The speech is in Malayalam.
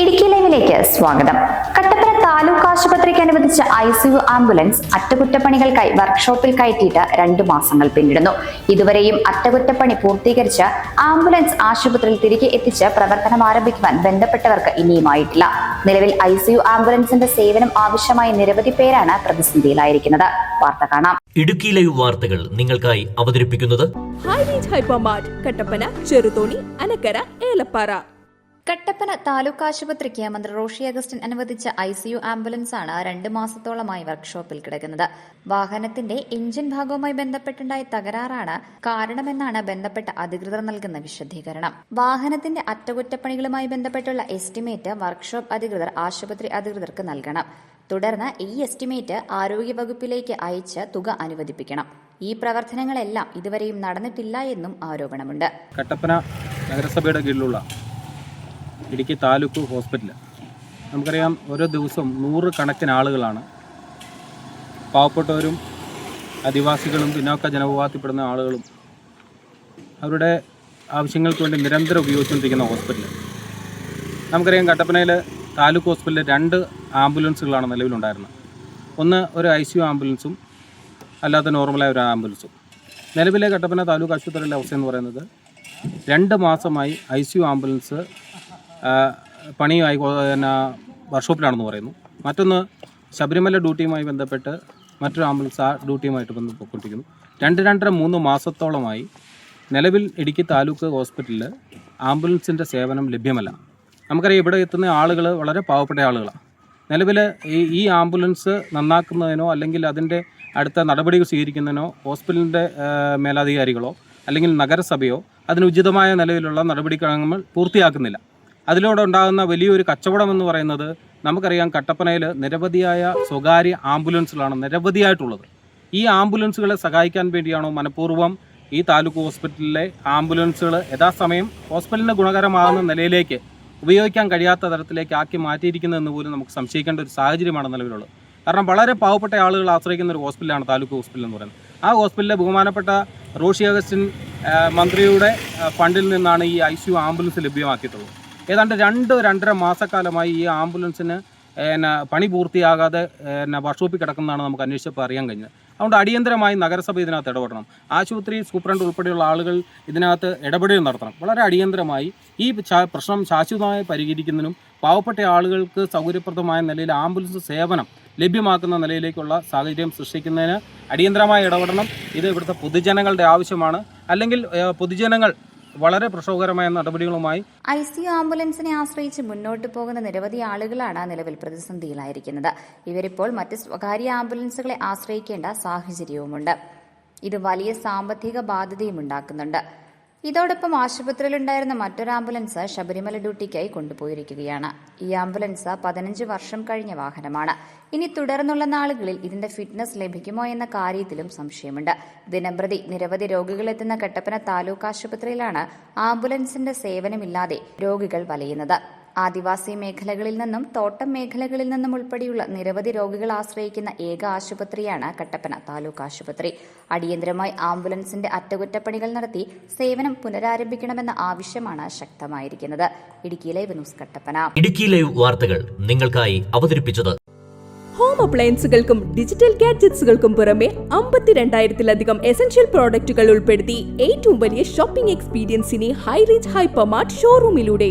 ഇടുക്കി ലൈവിലേക്ക് സ്വാഗതം. കട്ടപ്പന താലൂക്ക് ആശുപത്രിക്ക് അനുവദിച്ച ഐ സി യു ആംബുലൻസ് അറ്റകുറ്റപ്പണികൾക്കായി വർക്ക്ഷോപ്പിൽ കയറ്റിയിട്ട് രണ്ടു മാസങ്ങൾ പിന്നിടുന്നു. ഇതുവരെയും അറ്റകുറ്റപ്പണി പൂർത്തീകരിച്ച് ആംബുലൻസ് ആശുപത്രിയിൽ തിരികെ എത്തിച്ച് പ്രവർത്തനം ആരംഭിക്കുവാൻ ബന്ധപ്പെട്ടവർക്ക് ഇനിയുമായിട്ടില്ല. നിലവിൽ ഐ സി യു ആംബുലൻസിന്റെ സേവനം ആവശ്യമായ നിരവധി പേരാണ് പ്രതിസന്ധിയിലായിരിക്കുന്നത്. വാർത്ത കാണാം. ഇടുക്കി ലൈവ് വാർത്തകൾ നിങ്ങൾക്കായി അവതരിപ്പിക്കുന്നത് കട്ടപ്പന ചെറുതോണി അനക്കര ഏലപ്പാറ. കട്ടപ്പന താലൂക്ക് ആശുപത്രിക്ക് മന്ത്രി റോഷി അഗസ്റ്റിൻ അനുവദിച്ച ഐ സിയു ആംബുലൻസാണ് രണ്ട് മാസത്തോളമായി വർക്ക്ഷോപ്പിൽ കിടക്കുന്നത്. വാഹനത്തിന്റെ എഞ്ചിൻ ഭാഗവുമായി ബന്ധപ്പെട്ടുണ്ടായ തകരാറാണ് കാരണമെന്നാണ് ബന്ധപ്പെട്ട അധികൃതർ നൽകുന്ന വിശദീകരണം. വാഹനത്തിന്റെ അറ്റകുറ്റപ്പണികളുമായി ബന്ധപ്പെട്ടുള്ള എസ്റ്റിമേറ്റ് വർക്ക്ഷോപ്പ് അധികൃതർ ആശുപത്രി അധികൃതർക്ക് നൽകണം. തുടർന്ന് ഈ എസ്റ്റിമേറ്റ് ആരോഗ്യവകുപ്പിലേക്ക് അയച്ച് തുക അനുവദിപ്പിക്കണം. ഈ പ്രവർത്തനങ്ങളെല്ലാം ഇതുവരെയും നടന്നിട്ടില്ല എന്നും ആരോപണമുണ്ട്. കട്ടപ്പന നഗരസഭയുടെ കീഴിലുള്ള ഇടുക്കി താലൂക്ക് ഹോസ്പിറ്റൽ നമുക്കറിയാം ഓരോ ദിവസവും നൂറ് കണക്കിന് ആളുകളാണ്. പാവപ്പെട്ടവരും അധിവാസികളും പിന്നോക്ക ജനവിഭാഗത്തിൽപ്പെടുന്ന ആളുകളും അവരുടെ ആവശ്യങ്ങൾക്ക് വേണ്ടി നിരന്തരം ഉപയോഗിച്ചുകൊണ്ടിരിക്കുന്ന ഹോസ്പിറ്റൽ നമുക്കറിയാം കട്ടപ്പനയിൽ താലൂക്ക് ഹോസ്പിറ്റലിൽ രണ്ട് ആംബുലൻസുകളാണ് നിലവിലുണ്ടായിരുന്നത്. ഒന്ന് ഒരു ഐ സി യു ആംബുലൻസും അല്ലാത്ത നോർമലായ ഒരു ആംബുലൻസും. നിലവിലെ കട്ടപ്പന താലൂക്ക് ആശുപത്രിയിലെ അവസ്ഥ എന്ന് പറയുന്നത് രണ്ട് മാസമായി ഐ സി യു ആംബുലൻസ് പണിയുമായി പിന്നെ വർക്ക്ഷോപ്പിലാണെന്ന് പറയുന്നു. മറ്റൊന്ന് ശബരിമല ഡ്യൂട്ടിയുമായി ബന്ധപ്പെട്ട് മറ്റൊരു ആംബുലൻസ് ആ ഡ്യൂട്ടിയുമായിട്ട് ബന്ധപ്പെട്ടിരിക്കുന്നു. രണ്ട് രണ്ടര മൂന്ന് മാസത്തോളമായി നിലവിൽ ഇടുക്കി താലൂക്ക് ഹോസ്പിറ്റലിൽ ആംബുലൻസിന്റെ സേവനം ലഭ്യമല്ല. നമുക്കറിയാം ഇവിടെ എത്തുന്ന ആളുകൾ വളരെ പാവപ്പെട്ട ആളുകളാണ് നിലവിൽ ഈ ഈ ആംബുലൻസ് നന്നാക്കുന്നതിനോ അല്ലെങ്കിൽ അതിന്റെ അടുത്ത നടപടികൾ സ്വീകരിക്കുന്നതിനോ ഹോസ്പിറ്റലിന്റെ മേലധികാരികളോ അല്ലെങ്കിൽ നഗരസഭയോ അതിന് ഉചിതമായ നിലവിലുള്ള നടപടിക്രമങ്ങൾ പൂർത്തിയാക്കുന്നില്ല. അതിലൂടെ ഉണ്ടാകുന്ന വലിയൊരു കച്ചവടം എന്ന് പറയുന്നത് നമുക്കറിയാം കട്ടപ്പനയിൽ നിരവധിയായ സ്വകാര്യ ആംബുലൻസുകളാണ് നിരവധിയായിട്ടുള്ളത്. ഈ ആംബുലൻസുകളെ സഹായിക്കാൻ വേണ്ടിയാണോ മനഃപൂർവം ഈ താലൂക്ക് ഹോസ്പിറ്റലിലെ ആംബുലൻസുകൾ യഥാസമയം ഹോസ്പിറ്റലിന് ഗുണകരമാകുന്ന നിലയിലേക്ക് ഉപയോഗിക്കാൻ കഴിയാത്ത തരത്തിലേക്ക് ആക്കി മാറ്റിയിരിക്കുന്നതെന്ന് പോലും നമുക്ക് സംശയിക്കേണ്ട ഒരു സാഹചര്യമാണ് നിലവിലുള്ളത്. കാരണം വളരെ പാവപ്പെട്ട ആളുകൾ ആശ്രയിക്കുന്ന ഒരു ഹോസ്പിറ്റലാണ് താലൂക്ക് ഹോസ്പിറ്റൽ എന്ന് പറയുന്നത്. ആ ഹോസ്പിറ്റലിലെ ബഹുമാനപ്പെട്ട റോഷി അഗസ്റ്റിൻ മന്ത്രിയുടെ ഫണ്ടിൽ നിന്നാണ് ഈ ഐ സി ആംബുലൻസ് ലഭ്യമാക്കിയിട്ടുള്ളത്. ഏതാണ്ട് രണ്ട് രണ്ടര മാസക്കാലമായി ഈ ആംബുലൻസിന് എന്നെ പണി പൂർത്തിയാകാതെ എന്നെ വർക്ക്ഷോപ്പിൽ കിടക്കുന്നതാണ് നമുക്ക് അന്വേഷിച്ചപ്പോൾ അറിയാൻ കഴിഞ്ഞത്. അതുകൊണ്ട് അടിയന്തരമായി നഗരസഭ ഇതിനകത്ത് ഇടപെടണം. ആശുപത്രി സൂപ്രണ്ട് ഉൾപ്പെടെയുള്ള ആളുകൾ ഇതിനകത്ത് ഇടപെടൽ നടത്തണം. വളരെ അടിയന്തരമായി ഈ പ്രശ്നം ശാശ്വതമായി പരിഹരിക്കുന്നതിനും പാവപ്പെട്ട ആളുകൾക്ക് സൗകര്യപ്രദമായ നിലയിൽ ആംബുലൻസ് സേവനം ലഭ്യമാക്കുന്ന നിലയിലേക്കുള്ള സാഹചര്യം സൃഷ്ടിക്കുന്നതിന് അടിയന്തരമായി ഇടപെടണം. ഇത് ഇവിടുത്തെ പൊതുജനങ്ങളുടെ ആവശ്യമാണ്. അല്ലെങ്കിൽ പൊതുജനങ്ങൾ വളരെ പ്രക്ഷോഭകരമായ നടപടികളുമായി ഐ സി ആംബുലൻസിനെ ആശ്രയിച്ച് മുന്നോട്ട് പോകുന്ന നിരവധി ആളുകളാണ് നിലവിൽ പ്രതിസന്ധിയിലായിരിക്കുന്നത്. ഇവരിപ്പോൾ മറ്റ് സ്വകാര്യ ആംബുലൻസുകളെ ആശ്രയിക്കേണ്ട സാഹചര്യവുമുണ്ട്. ഇത് വലിയ സാമ്പത്തിക ബാധ്യതയും ഉണ്ടാക്കുന്നുണ്ട്. ഇതോടൊപ്പം ആശുപത്രിയിലുണ്ടായിരുന്ന മറ്റൊരു ആംബുലൻസ് ശബരിമല ഡ്യൂട്ടിക്കായി കൊണ്ടുപോയിരിക്കുകയാണ്. ഈ ആംബുലൻസ് പതിനഞ്ച് വർഷം കഴിഞ്ഞ വാഹനമാണ്. ഇനി തുടർന്നുള്ള നാളുകളിൽ ഇതിന്റെ ഫിറ്റ്നസ് ലഭിക്കുമോ എന്ന കാര്യത്തിലും സംശയമുണ്ട്. ദിനംപ്രതി നിരവധി രോഗികളെത്തുന്ന കട്ടപ്പന താലൂക്ക് ആശുപത്രിയിലാണ് ആംബുലൻസിന്റെ സേവനമില്ലാതെ രോഗികൾ വലയുന്നത്. ആദിവാസി മേഖലകളിൽ നിന്നും തോട്ടം മേഖലകളിൽ നിന്നും ഉൾപ്പെടെയുള്ള നിരവധി രോഗികൾ ആശ്രയിക്കുന്ന ഏക ആശുപത്രിയാണ് കട്ടപ്പന താലൂക്ക് ആശുപത്രി. അടിയന്തരമായി ആംബുലൻസിന്റെ അറ്റകുറ്റപ്പണികൾ നടത്തി സേവനം പുനരാരംഭിക്കണമെന്ന ആവശ്യമാണ് ശക്തമായിരിക്കുന്നത്. ഇടുക്കിയിലെ ന്യൂസ് കട്ടപ്പന. ഇടുക്കി ലൈവ് വാർത്തകൾ നിങ്ങൾക്കായി അവതരിപ്പിച്ചത്. ഹോം അപ്ലയൻസുകൾക്കും ഡിജിറ്റൽ ഗാഡ്ജറ്റ്സുകൾക്കും പുറമെ അമ്പത്തിരണ്ടായിരത്തിലധികം എസൻഷ്യൽ പ്രോഡക്റ്റുകൾ ഉൾപ്പെടുത്തി ഏറ്റവും വലിയ ഷോപ്പിംഗ് എക്സ്പീരിയൻസിനെ ഹൈ ഹൈപ്പർമാർട്ട് ഷോറൂമിലൂടെ